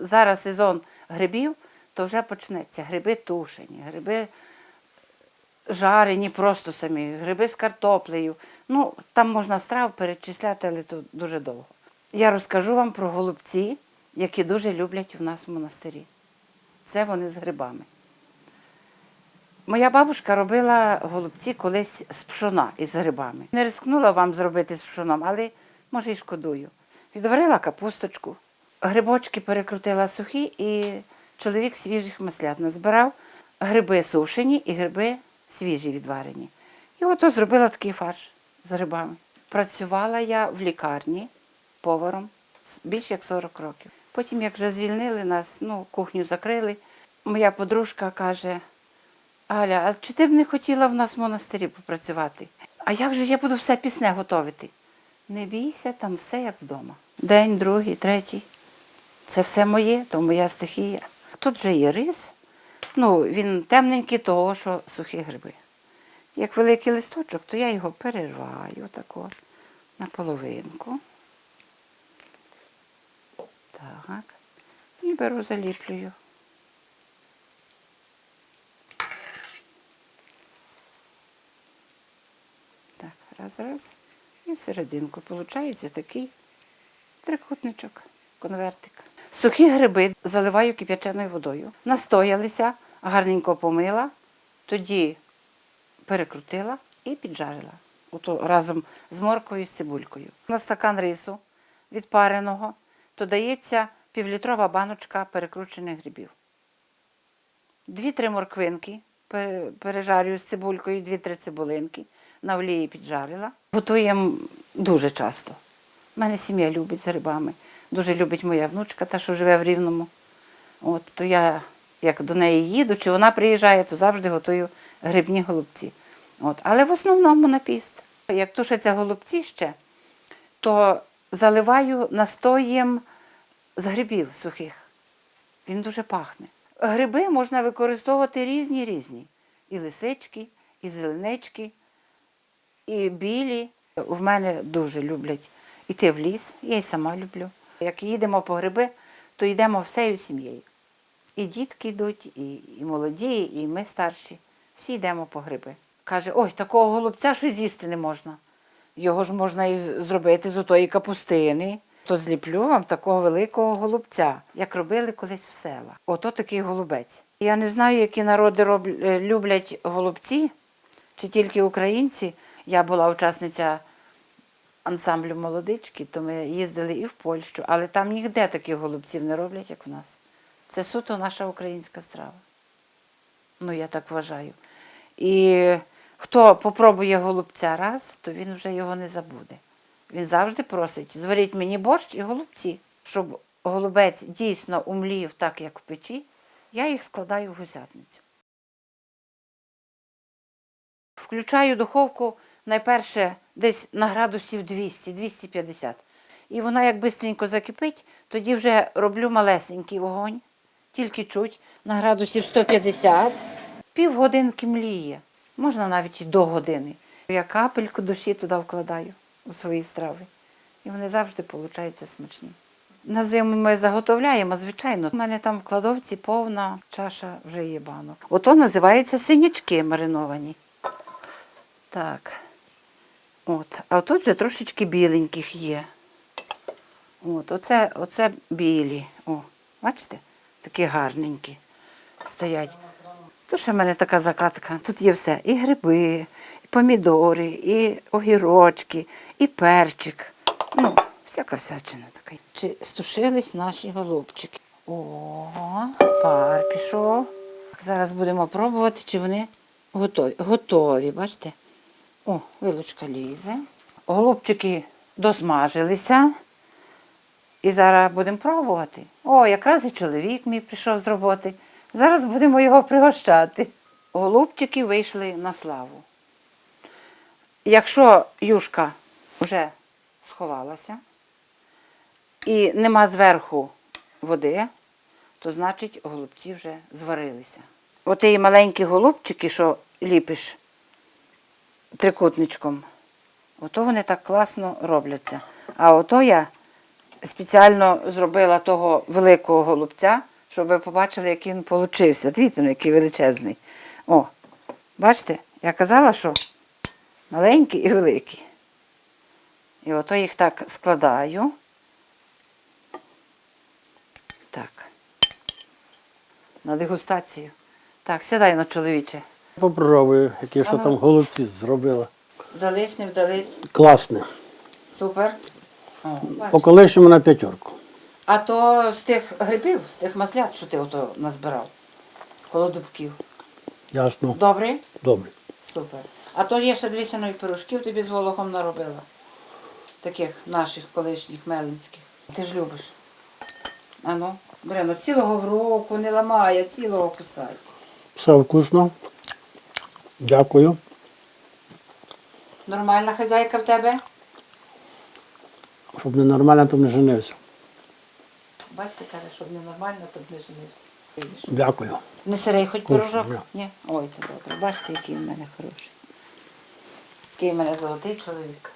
Зараз сезон грибів, то вже почнеться. Гриби тушені, гриби жарені просто самі, гриби з картоплею. Ну, там можна страв перечисляти, але то дуже довго. Я розкажу вам про голубці, які дуже люблять у нас в монастирі. Це вони з грибами. Моя бабушка робила голубці колись з пшона із грибами. Не рискнула вам зробити з пшоном, але може і шкодую. Відварила капусточку, грибочки перекрутила сухі, і чоловік свіжих маслят назбирав гриби сушені і гриби свіжі відварені. І ото зробила такий фарш з грибами. Працювала я в лікарні поваром більше як 40 років. Потім, як вже звільнили нас, ну, кухню закрили, моя подружка каже: Аля, а чи ти б не хотіла в нас в монастирі попрацювати? А як же я буду все пісне готувати? Не бійся, там все як вдома. День, другий, третій. Це все моє, то моя стихія. Тут же є рис. Ну, він темненький, того, що сухі гриби. Як великий листочок, то я його перерваю тако на половинку. Так. І беру, заліплюю. Так, раз, раз. І всерединку. Получається такий трикутничок, конвертик. Сухі гриби заливаю кип'яченою водою. Настоялися, гарненько помила, тоді перекрутила і піджарила. Ото разом з моркою і з цибулькою. На стакан рису відпареного додається півлітрова баночка перекручених грибів. Дві-три морквинки пере- пережарюю з цибулькою, дві-три цибулинки, на олії піджарила. Готуємо дуже часто. У мене сім'я любить з грибами. Дуже любить моя внучка, та, що живе в Рівному. От, то я, як до неї їду, чи вона приїжджає, то завжди готую грибні голубці. От. Але в основному на піст. Як тушаться голубці ще, то заливаю настоєм з грибів сухих. Він дуже пахне. Гриби можна використовувати різні різні. І лисички, і зеленечки, і білі. В мене дуже люблять іти в ліс, я й сама люблю. Як їдемо по гриби, то йдемо всею сім'єю. І дітки йдуть, і, і молоді, і ми старші. Всі йдемо по гриби. Каже, ой, такого голубця що з'їсти не можна. Його ж можна і зробити з отої капустини. То зліплю вам такого великого голубця, як робили колись в села. Ото такий голубець. Я не знаю, які народи роб... люблять голубці, чи тільки українці. Я була учасниця ансамблю молодички, то ми їздили і в Польщу, але там ніде таких голубців не роблять, як у нас. Це суто наша українська страва. Ну, я так вважаю. І хто попробує голубця раз, то він вже його не забуде. Він завжди просить, зваріть мені борщ і голубці. Щоб голубець дійсно умлів так, як в печі, я їх складаю в гусятницю. Включаю духовку найперше десь на градусів 200-250. І вона як бистренько закипить, тоді вже роблю малесенький вогонь, тільки чуть на градусів 150. Півгодинки мліє, можна навіть і до години. Я капельку душі туди вкладаю у свої страви. І вони завжди получаються смачні. На зиму ми заготовляємо, звичайно. У мене там в кладовці повна чаша вже є банок. Ото називаються синячки мариновані. Так. От. А тут вже трошечки біленьких є. От, оце, оце білі. О, бачите? Такі гарненькі стоять. Тут ще в мене така закатка. Тут є все. І гриби, і помідори, і огірочки, і перчик. Ну, всяка всячина така. Чи стушились наші голубчики? О, пар пішов. Зараз будемо пробувати, чи вони готові. Готові, бачите? О, вилучка лізе. Голубчики досмажилися. І зараз будемо пробувати. О, якраз і чоловік мій прийшов з роботи. Зараз будемо його пригощати. Голубчики вийшли на славу. Якщо юшка вже сховалася і нема зверху води, то значить голубці вже зварилися. Оті маленькі голубчики, що ліпиш трикутничком, ото вони так класно робляться. А ото я спеціально зробила того великого голубця, щоб ви побачили, який він получився. Дивіться, ну, який величезний. О, бачите, я казала, що маленький і великий. І ото їх так складаю. Так. На дегустацію. Так, сідай на чоловіче. Попробую, які що Ага. там голубці зробила. Вдались, не вдались. Класне. Супер. О, колишньому на п'ятерку. А то з тих грибів, з тих маслят, що ти ото назбирав, коло дубків. Ясно. Добре? Добре. Супер. А то є ще двісяної пирожків тобі з волохом наробила. Таких наших колишніх мелинських. Ти ж любиш. Ану, бери, ну цілого в року не ламай, а цілого кусай. Все вкусно. Дякую. Нормальна хазяйка в тебе? Щоб не нормально, то б не женився. Бачите, каже, щоб не нормально, то б не женився. Видиш? Дякую. Не сирий хоч Вкусно, пирожок? ні. Ні. Ой, це добре. Бачите, який в мене хороший. Який в мене золотий чоловік.